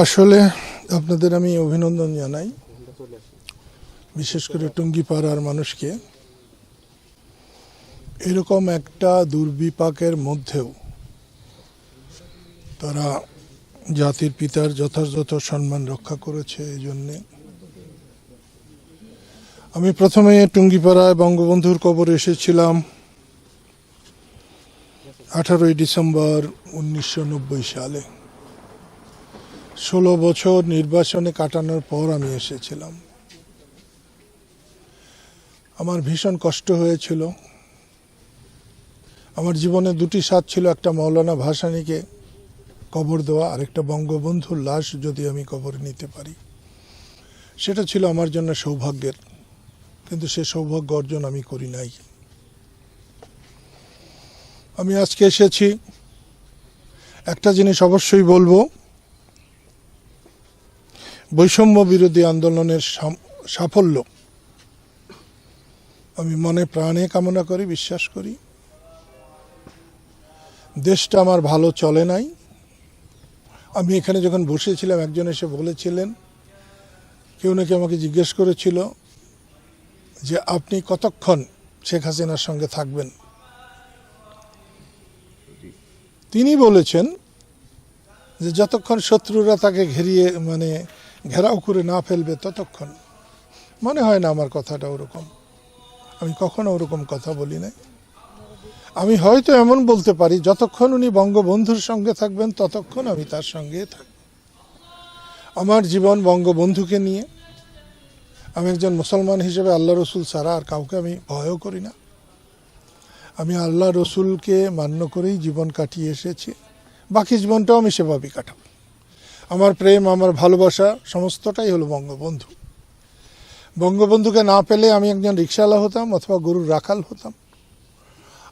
আসলে আপনাদের আমি অভিনন্দন জানাই, বিশেষ করে টুঙ্গিপাড়ার মানুষকে। এরকম একটা দুর্বিপাকের মধ্যেও তারা জাতির পিতার যথাযথ সম্মান রক্ষা করেছে এই জন্যে। আমি প্রথমে টুঙ্গিপাড়ায় বঙ্গবন্ধুর কবর এসেছিলাম আঠারোই ডিসেম্বর উনিশশো নব্বই সালে। ষোলো বছর নির্বাচনে কাটানোর পর আমি এসেছিলাম। আমার ভীষণ কষ্ট হয়েছিল। আমার জীবনে দুটি স্বাদ ছিল, একটা মৌলানা ভাসানীকে কবর দেওয়া, আরেকটা বঙ্গবন্ধুর লাশ যদি আমি কবর নিতে পারি। সেটা ছিল আমার জন্য সৌভাগ্যের, কিন্তু সে সৌভাগ্য অর্জন আমি করি নাই। আমি আজকে এসেছি। একটা জিনিস অবশ্যই বলব বৈষম্য বিরোধী আন্দোলনের সাফল্য। আমি মনে প্রাণে কামনা করি, বিশ্বাস করি। দেশটা আমার ভালো চলে নাই। আমি এখানে যখন বসেছিলাম, একজন এসে বলেছিলেন, কেউ নাকি আমাকে জিজ্ঞেস করেছিল যে, আপনি কতক্ষণ শেখ হাসিনার সঙ্গে থাকবেন? তিনি বলেছেন যে, যতক্ষণ শত্রুরা তাকে ঘেরিয়ে মানে ঘেরাও করে না ফেলবে ততক্ষণ। মনে হয় না আমার কথাটা ওরকম। আমি কখনো ওরকম কথা বলি নাই। আমি হয়তো এমন বলতে পারি, যতক্ষণ উনি বঙ্গবন্ধুর সঙ্গে থাকবেন, ততক্ষণ আমি তার সঙ্গে থাকব। আমার জীবন বঙ্গবন্ধুকে নিয়ে, আমি একজন মুসলমান হিসেবে আল্লাহ রসুল ছাড়া আর কাউকে আমি ভয়ও করি না। আমি আল্লাহ রসুলকে মান্য করেই জীবন কাটিয়ে এসেছি। বাকি জীবনটাও আমি সেভাবেই কাটাবো। আমার প্রেম, আমার ভালোবাসা, সমস্তটাই হলো বঙ্গবন্ধু। বঙ্গবন্ধুকে না পেলে আমি একজন রিক্সাওয়ালা হতাম অথবা গরুর রাখাল হতাম।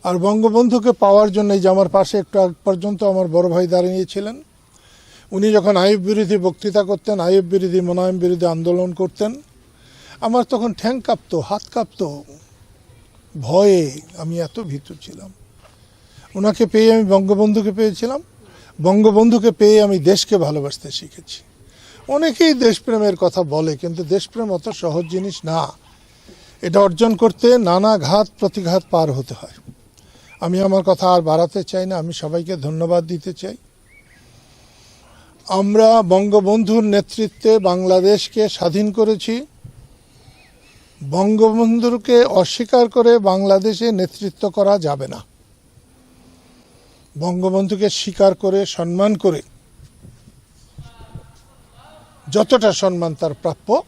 আর বঙ্গবন্ধুকে পাওয়ার জন্য যে আমার পাশে একটু আগ পর্যন্ত আমার বড় ভাই দাঁড়িয়েছিলেন উনি যখন আইব বিরোধী বক্তৃতা করতেন আইব বিরোধী, মোনায়েম বিরোধী আন্দোলন করতেন, আমার তখন ঠ্যাং কাঁপতো, হাত কাঁপতো। ভয়ে আমি এত ভীতু ছিলাম। ওনাকে পেয়ে আমি বঙ্গবন্ধুকে পেয়েছিলাম। বঙ্গবন্ধুকে পেয়ে আমি দেশকে ভালোবাসতে শিখেছি। অনেকেই দেশপ্রেমের কথা বলে, কিন্তু দেশপ্রেম অত সহজ জিনিস না। এটা অর্জন করতে নানা ঘাত প্রতিঘাত পার হতে হয়। আমি আমার কথা আর বাড়াতে চাই না, আমি সবাইকে ধন্যবাদ দিতে চাই। আমরা বঙ্গবন্ধুর নেতৃত্বে বাংলাদেশকে স্বাধীন করেছি। বঙ্গবন্ধুকে অস্বীকার করে বাংলাদেশে নেতৃত্ব করা যাবে না। বঙ্গবন্ধুকে স্বীকার করে, সম্মান করে যতটা সম্মান তার প্রাপ্য,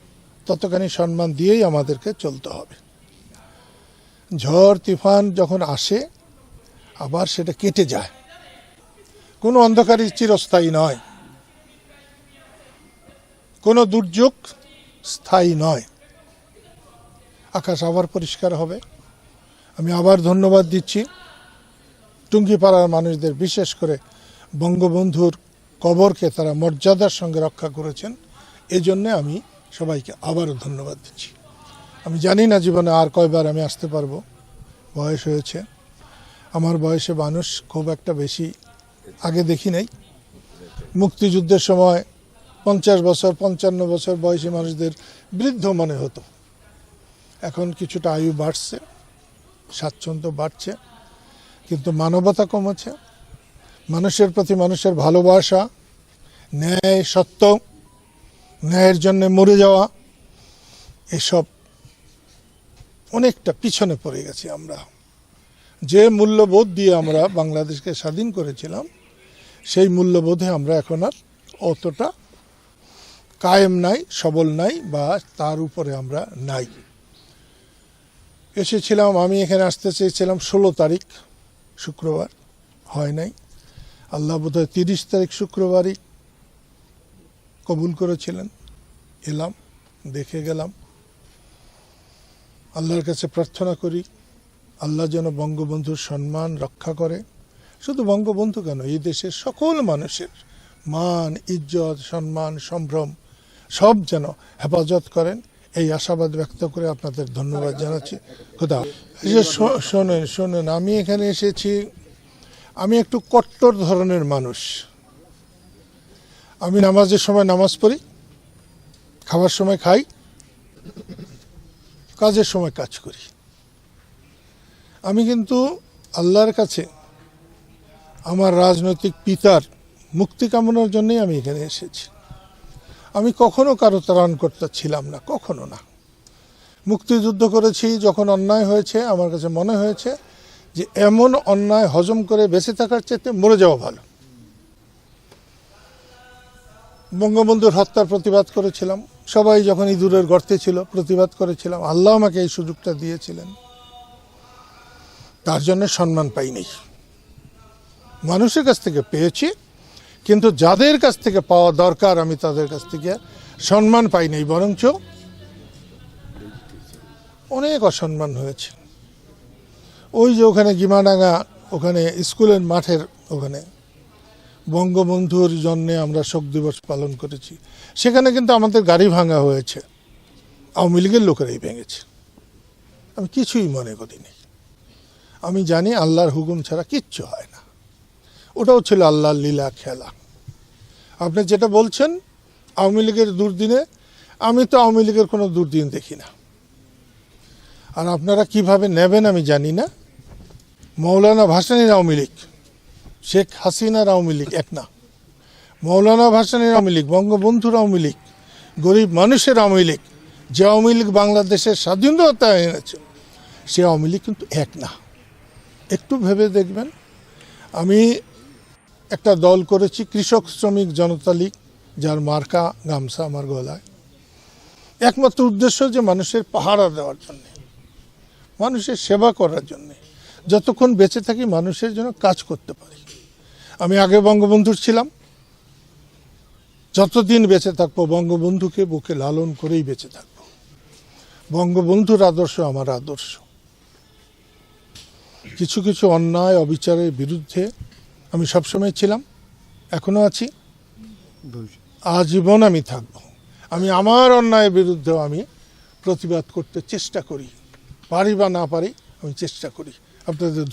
ততখানি সম্মান দিয়েই আমাদেরকে চলতে হবে। ঝড়, তুফান যখন আসে, আবার সেটা কেটে যায়। কোনো অন্ধকারই চিরস্থায়ী নয়। কোনো দুর্যোগ স্থায়ী নয়। আকাশ আবার পরিষ্কার হবে। আমি আবার ধন্যবাদ দিচ্ছি। টুঙ্গিপাড়ার মানুষদের, বিশেষ করে বঙ্গবন্ধুর কবরকে তারা মর্যাদার সঙ্গে রক্ষা করেছেন, এজন্যে আমি সবাইকে আবারও ধন্যবাদ দিচ্ছি। আমি জানি না জীবনে আর কয়বার আমি আসতে পারব, বয়স হয়েছে। আমার বয়সে মানুষ খুব একটা বেশি আগে দেখি নাই। মুক্তিযুদ্ধের সময় পঞ্চাশ বছর, পঞ্চান্ন বছর বয়সী মানুষদের বৃদ্ধ মনে হতো। এখন কিছুটা আয়ু বাড়ছে, স্বাচ্ছন্দ্য বাড়ছে। কিন্তু মানবতা কমেছে মানুষের প্রতি মানুষের ভালোবাসা, ন্যায়, সত্য, ন্যায়ের জন্য মরে যাওয়া, এসব অনেকটা পিছনে পড়ে গেছি আমরা। যে মূল্যবোধ দিয়ে আমরা বাংলাদেশকে স্বাধীন করেছিলাম, সেই মূল্যবোধে আমরা এখন আর অতটা কায়েম নাই, সবল নাই বা তার উপরে আমরা নাই। এসেছিলাম, আমি এখানে আসতে চেয়েছিলাম ষোলো তারিখ। শুক্রবার হয় নাই। আল্লাহ বোধহয় তিরিশ তারিখ শুক্রবারই কবুল করেছিলেন। এলাম, দেখে গেলাম। আল্লাহর কাছে প্রার্থনা করি, আল্লাহ যেন বঙ্গবন্ধুর সম্মান রক্ষা করে। শুধু বঙ্গবন্ধু কেন, এই দেশের সকল মানুষের মান, ইজ্জত, সম্মান, সম্ভ্রম সব যেন হেফাজত করেন। এই আশাবাদ ব্যক্ত করে আপনাদের ধন্যবাদ জানাচ্ছি। শো- শোনেন শোনেন, আমি এখানে এসেছি, আমি একটু কট্টর ধরনের মানুষ। আমি নামাজের সময় নামাজ পড়ি, খাওয়ার সময় খাই, কাজের সময় কাজ করি। আমি কিন্তু আল্লাহর কাছে আমার রাজনৈতিক পিতার মুক্তি কামনার জন্যই আমি এখানে এসেছি। আমি কখনো কারও ত্রাণ করতে ছিলাম না, কখনো না। মুক্তিযুদ্ধ করেছি যখন অন্যায় হয়েছে, আমার কাছে মনে হয়েছে যে এমন অন্যায় হজম করে বেঁচে থাকার চেয়ে মরে যাওয়া ভালো। বঙ্গবন্ধুর হত্যার প্রতিবাদ করেছিলাম। সবাই যখন ইঁদুরের গর্তে ছিল, প্রতিবাদ করেছিলাম। আল্লাহ আমাকে এই সুযোগটা দিয়েছিলেন। তার জন্য সম্মান পাইনি। মানুষের কাছ থেকে পেয়েছি কিন্তু যাদের কাছ থেকে পাওয়া দরকার, আমি তাদের কাছ থেকে সম্মান পাইনি বরঞ্চ অনেক অসম্মান হয়েছে। ওই যে ওখানে গিমাডাঙ্গা, ওখানে স্কুলের মাঠের ওখানে বঙ্গবন্ধুর জন্যে আমরা শোক দিবস পালন করেছি। সেখানে কিন্তু আমাদের গাড়ি ভাঙা হয়েছে। আওয়ামী লীগের লোকেরাই ভেঙেছে। আমি কিছুই মনে করিনি। আমি জানি আল্লাহর হুকুম ছাড়া কিচ্ছু হয় না। ওটাও ছিল আল্লাহর লীলা খেলা। আপনি যেটা বলছেন, আওয়ামী লীগের দুর্দিনে, আমি তো আওয়ামী লীগের কোনো দুর্দিন দেখি না। আর আপনারা কীভাবে নেবেন আমি জানি না। মৌলানা ভাসানীর আওয়ামী লীগ, শেখ হাসিনার আওয়ামী লীগ এক না। মৌলানা ভাসানীর আওয়ামী লীগ, বঙ্গবন্ধুর আওয়ামী লীগ, গরিব মানুষের আওয়ামী লীগ, যে আওয়ামী লীগ বাংলাদেশের স্বাধীনতা এনেছে সে আওয়ামী লীগ কিন্তু এক না। একটু ভেবে দেখবেন, আমি একটা দল করেছি, কৃষক শ্রমিক জনতা লীগ, যার মার্কা গামছা আমার গলায়। একমাত্র উদ্দেশ্য যে মানুষের পাহারা দেওয়ার জন্য, মানুষের সেবা করার জন্য। যতক্ষণ বেঁচে থাকি মানুষের জন্য কাজ করতে পারি। আমি আগে বঙ্গবন্ধুর ছিলাম। যতদিন বেঁচে থাকব, বঙ্গবন্ধুকে বুকে লালন করেই বেঁচে থাকব। বঙ্গবন্ধুর আদর্শ আমার আদর্শ। কিছু কিছু অন্যায়, অবিচারের বিরুদ্ধে আমি সবসময় ছিলাম এখনও আছি। আজীবন আমি থাকব। আমি আমার অন্যায়ের বিরুদ্ধেও আমি প্রতিবাদ করতে চেষ্টা করি। পারি বা না পারি আমি চেষ্টা করি। আপনাদের